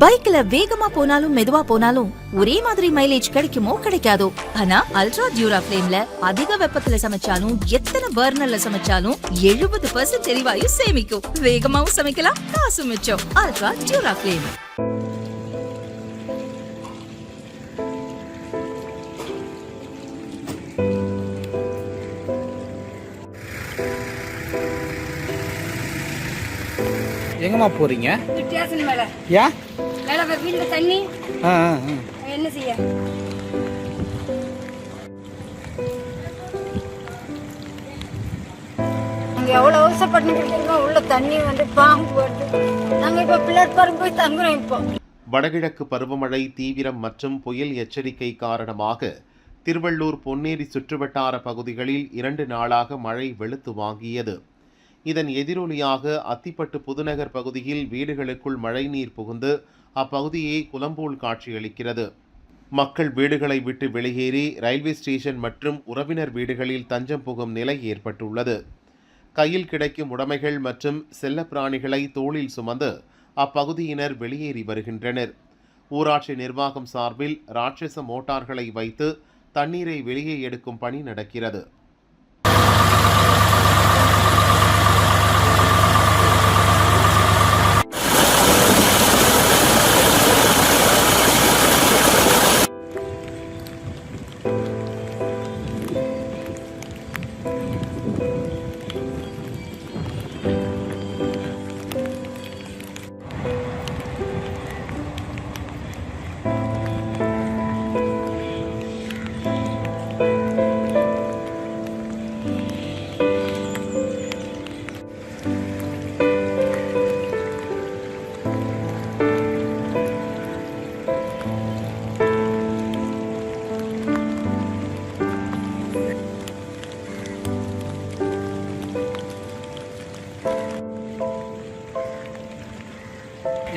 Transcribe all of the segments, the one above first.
பைக்ல வேகமா போனாலும் மெதுவா போனாலும் ஒரே மாதிரி மைலேஜ் கிடைக்குமோ கிடைக்காதோ? ஆனா அல்ட்ரா டியூரா பிளேம்ல அதிக வெப்பத்துல சமைச்சாலும் எத்தனை பர்னர்ல சமைச்சாலும் எழுபது பர்சன்ட் எரிவாயு சேமிக்கும். வேகமாவும் சமைக்கலாம் காசு மிச்சம். அல்ட்ரா டியூரா ஃபிளேம் எங்கம்மா போறீங்க? வித்தியாசம் மேல. ஏன் மேல வீட்டுல தண்ணி. என்ன செய்ய? நாங்க எவ்வளவு அவசரப்பட்டு இருக்கோம் உள்ள தண்ணி வந்து பாம்பு வருது. நாங்க இப்ப பிள்ளைர் பாருங்க போய் தங்குறோம் இப்போ. வடகிழக்கு பருவமழை தீவிரம் மற்றும் புயல் எச்சரிக்கை காரணமாக திருவள்ளூர் பொன்னேரி சுற்றுவட்டார பகுதிகளில் இரண்டு நாளாக மழை வெளுத்து வாங்கியது. இதன் எதிரொலியாக அத்திப்பட்டு புதுநகர் பகுதியில் வீடுகளுக்குள் மழைநீர் புகுந்து அப்பகுதியை குலம்போல் காட்சியளிக்கிறது. மக்கள் வீடுகளை விட்டு வெளியேறி ரயில்வே ஸ்டேஷன் மற்றும் உறவினர் வீடுகளில் தஞ்சம் புகும் நிலை ஏற்பட்டுள்ளது. கையில் கிடைக்கும் உடைமைகள் மற்றும் செல்ல பிராணிகளை தோளில் சுமந்து அப்பகுதியினர் வெளியேறி வருகின்றனர். ஊராட்சி நிர்வாகம் சார்பில் ராட்சச மோட்டார்களை வைத்து தண்ணீரை வெளியே எடுக்கும் பணி நடக்கிறது.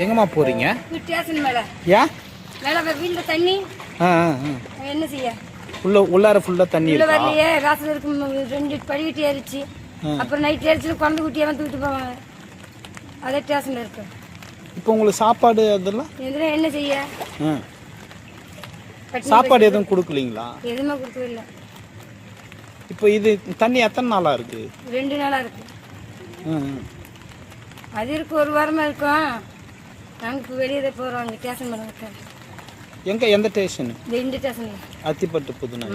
எங்கம்மா போறீங்க? வித்தியாசம் மேல. ஏன் மேல வீட்டுல தண்ணி. ஆ. என்ன செய்ய? உள்ள உள்ளார ஃபுல்லா தண்ணி உள்ள வரலையே ராசல் இருக்கும் ரெண்டு படிக்கட்டு ஏறிச்சு. அப்புறம் நைட் ஏறிச்சு குழந்தை குட்டியை வந்து தூக்கிட்டு போவாங்க. அதே ஸ்டேஷன்ல இருக்கு. இப்போ உங்களுக்கு சாப்பாடு அதெல்லாம்? இதுல என்ன செய்ய? சாப்பாடு எதுவும் கொடுக்கலீங்களா? எதுவுமே கொடுக்கவே இல்லை இப்போ இது தண்ணி எத்தனை நாளா இருக்கு? ரெண்டு நாளா இருக்கு. அது இருக்கு ஒரு வாரமா இருக்கும். நாங்க இப்போ வெளியே போறோம் அங்கே ஸ்டேஷன் இருக்கேன் எங்க எந்த ஸ்டேஷன் இந்த ஸ்டேஷன் அத்திப்பட்டு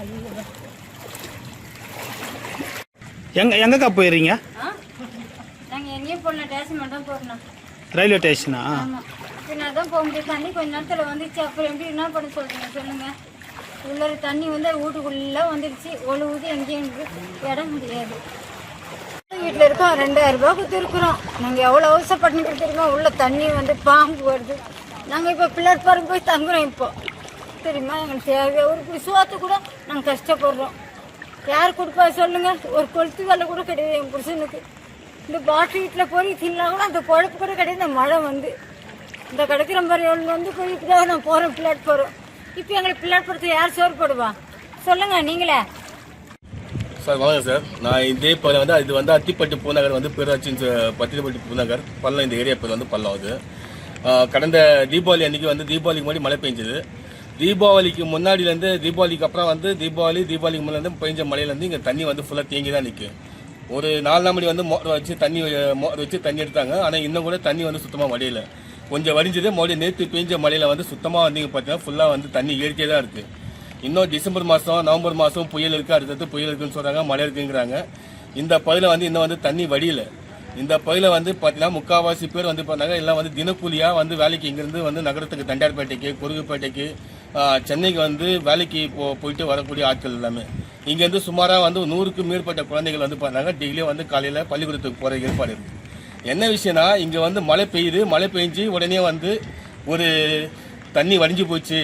ஐயோ எங்க எங்கக்கா போயிடுறீங்க நாங்கள் எங்கேயும் போடணும் ஸ்டேஷன் மட்டும் தான் போடணும் ரயில்வே ஸ்டேஷனா பின்ன தான் போக முடியும். தண்ணி கொஞ்ச நேரத்தில் வந்துச்சு அப்புறம் எப்படி என்ன பண்ண சொல்றீங்க? சொல்லுங்க. உள்ள தண்ணி வந்து வீட்டுக்குள்ளே வந்துடுச்சு ஒழுகுது எங்கேயும் இடம் முடியாது. வீட்டில் இருக்கோம் ரெண்டாயிரம் ரூபாய் கொடுத்துருக்குறோம். நாங்கள் எவ்வளோ அவசரப்பட்டு கொடுத்துருக்கோம் உள்ள தண்ணி வந்து பாம்பு வருது. நாங்கள் இப்போ பிள்ளைர் பாருங்க போய் தங்குறோம் இப்போ. தெரியுமா எங்களுக்கு தேவையாக ஒரு விசுவாத்து கூட நாங்கள் கஷ்டப்படுறோம். யார் கொடுப்பா சொல்லுங்கள் ஒரு கொளுத்து வேலை கூட கிடையாது என் புருஷனுக்கு. இந்த பாட்டு வீட்டில் போய் தின்னா கூட அந்த குழப்பு கூட கிடையாது இந்த மழை வந்து. இந்த கிடைக்கிற மாதிரி ஒன்று வந்து கோயிலுக்கு நான் போகிறோம் பிள்ளாட் போகிறோம் இப்போ எங்களுக்கு பிள்ளாட் போடுறது யார் சோறு போடுவா? சொல்லுங்கள் நீங்களே. சார் வணக்கம் சார். நான் இதே பகுதியில் வந்து இது வந்து அத்திப்பட்டு பூநகர் வந்து பேராட்சியின் பத்திரிப்பட்டு பூநகர் பள்ளம் இந்த ஏரியா பேர் வந்து பள்ளம் அது. கடந்த தீபாவளி அன்னைக்கு வந்து தீபாவளிக்கு முன்னாடி மழை பெஞ்சது. தீபாவளிக்கு முன்னாடிலேருந்து தீபாவளிக்கு அப்புறம் வந்து தீபாவளி தீபாவளிக்கு முன்னாடி பெஞ்ச மழையிலேருந்து இங்கே தண்ணி வந்து ஃபுல்லாக தேங்கி தான் நிற்கும் ஒரு நாலு நாள் மணி வந்து மோட்டர் வச்சு தண்ணி மோட்டர் வச்சு தண்ணி எடுத்தாங்க. ஆனால் இன்னும் கூட தண்ணி வந்து சுத்தமாக வடியல. கொஞ்சம் வடிஞ்சது மறுபடியும் நேற்று பெஞ்ச மழையில் வந்து சுத்தமாக வந்து பார்த்தீங்கன்னா ஃபுல்லாக வந்து தண்ணி இயற்கையாக தான் இருக்குது இன்னும் டிசம்பர் மாதம் நவம்பர் மாதம் புயல் இருக்குது அடுத்தது புயல் இருக்குன்னு சொல்கிறாங்க மழை இருக்குங்கிறாங்க. இந்த பகுதியில் வந்து இன்னும் வந்து தண்ணி வடியில். இந்த பகுதியில் வந்து பார்த்தீங்கன்னா முக்கால்வாசி பேர் வந்து பார்த்தாங்க எல்லாம் வந்து தினக்கூலியாக வந்து வேலைக்கு இங்கேருந்து வந்து நகரத்துக்கு தண்டார்பேட்டைக்கு குறுகுப்பேட்டைக்கு சென்னைக்கு வந்து வேலைக்கு போ போயிட்டு வரக்கூடிய ஆட்கள் எல்லாமே. இங்கேருந்து சுமாராக வந்து நூறுக்கு மேற்பட்ட குழந்தைகள் வந்து பார்த்தாங்க டெய்லியும் வந்து காலையில் பள்ளிக்கூடத்துக்கு போகிற ஏற்பாடு இருக்குது என்ன விஷயம்னா இங்கே வந்து மழை பெய்யுது. மழை பெஞ்சு உடனே வந்து ஒரு தண்ணி வடிஞ்சு போச்சு.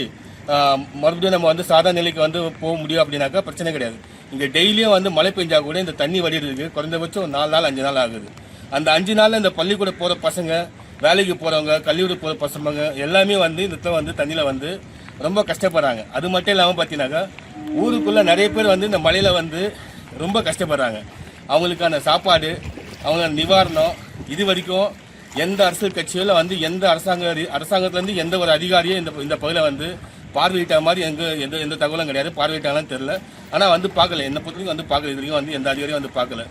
மறுபடியும் நம்ம வந்து சாதா நிலைக்கு வந்து போக முடியும் அப்படின்னாக்கா பிரச்சனை கிடையாது. இங்கே டெய்லியும் வந்து மழை பெஞ்சால் கூட இந்த தண்ணி வடிகிறதுக்கு குறைந்தபட்சம் நாலு நாள் அஞ்சு நாள் ஆகுது. அந்த அஞ்சு நாளில் இந்த பள்ளிக்கூட போகிற பசங்க வேலைக்கு போகிறவங்க கல்லூரி போகிற பசங்க எல்லாமே வந்து இந்த வந்து தண்ணியில் வந்து ரொம்ப கஷ்டப்படுறாங்க. அது மட்டும் இல்லாமல் பார்த்தீங்கன்னாக்கா ஊருக்குள்ளே நிறைய பேர் வந்து இந்த மழையில் வந்து ரொம்ப கஷ்டப்படுறாங்க. அவங்களுக்கான சாப்பாடு அவங்க நிவாரணம் இது வரைக்கும் எந்த அரசியல் கட்சியில் வந்து எந்த அரசாங்க அரசாங்கத்துலேருந்து எந்த ஒரு அதிகாரியும் இந்த இந்த பகுதியில் வந்து பார்வையிட்ட மாதிரி எங்க எந்த எந்த தகவலும் கிடையாது. பார்வையிட்டாலும் தெரியல. ஆனால் வந்து பார்க்கல. என்ன பொறுத்தவரைக்கும் வந்து பார்க்கல. இது வரைக்கும் வந்து எந்த அதிகாரியும் வந்து பார்க்கல.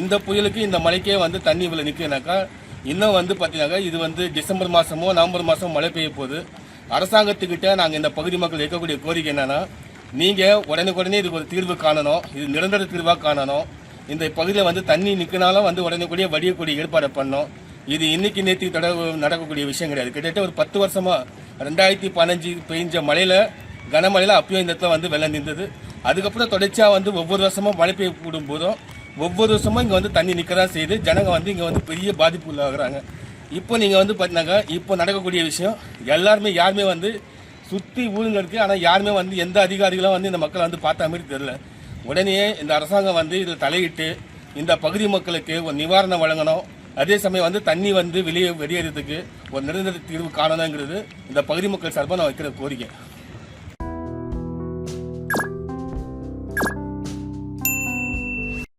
இந்த புயலுக்கு இந்த மழைக்கே வந்து தண்ணி இவ்வளோ நிற்குனாக்கா இன்னும் வந்து பார்த்தீங்கன்னாக்கா இது வந்து டிசம்பர் மாதமோ நவம்பர் மாதமோ மழை பெய்ய போகுது. அரசாங்கத்துக்கிட்ட நாங்கள் இந்த பகுதி மக்கள் வைக்கக்கூடிய கோரிக்கை என்னென்னா நீங்கள் உடனுக்குடனே இதுக்கு ஒரு தீர்வு காணணும். இது நிரந்தர தீர்வாக காணணும். இந்த பகுதியில் வந்து தண்ணி நிற்கினாலும் வந்து உடனுக்குடியே வடியக்கூடிய ஏற்பாடு பண்ணோம் இது இன்னைக்கு நேற்று தொட நடக்கக்கூடிய விஷயம் கிடையாது. கிட்டத்தட்ட ஒரு பத்து வருஷமாக ரெண்டாயிரத்தி பதினஞ்சு பெஞ்ச மழையில் கனமழையில் அப்பயும் இந்த இடத்துல வந்து வெள்ளம் நின்றது. அதுக்கப்புறம் தொடர்ச்சியாக வந்து ஒவ்வொரு வருஷமும் மழை பெய்ய கூடும் போதும் ஒவ்வொரு வருஷமும் இங்கே வந்து தண்ணி நிற்கிறதா செய்யுது ஜனங்க வந்து இங்கே வந்து பெரிய பாதிப்பு உள்ளாகிறாங்க. இப்போ நீங்கள் வந்து பார்த்தீங்கன்னாக்கா இப்போ நடக்கக்கூடிய விஷயம் எல்லாருமே யாருமே வந்து சுற்றி ஊருங்க இருக்குது ஆனால் யாருமே வந்து எந்த அதிகாரிகளும் வந்து இந்த மக்களை வந்து பார்த்த மாதிரி தெரில உடனே இந்த அரசாங்கம் வந்து இதில் தலையிட்டு இந்த பகுதி மக்களுக்கு ஒரு நிவாரணம் வழங்கணும். அதே சமயம் வந்து தண்ணி வந்து வெளியே வெளியேறதுக்கு ஒரு நிரந்தர தீர்வு காணணுங்கிறது இந்த பகுதி மக்கள் சார்பாக நான் வைக்கிற கோரிக்கை.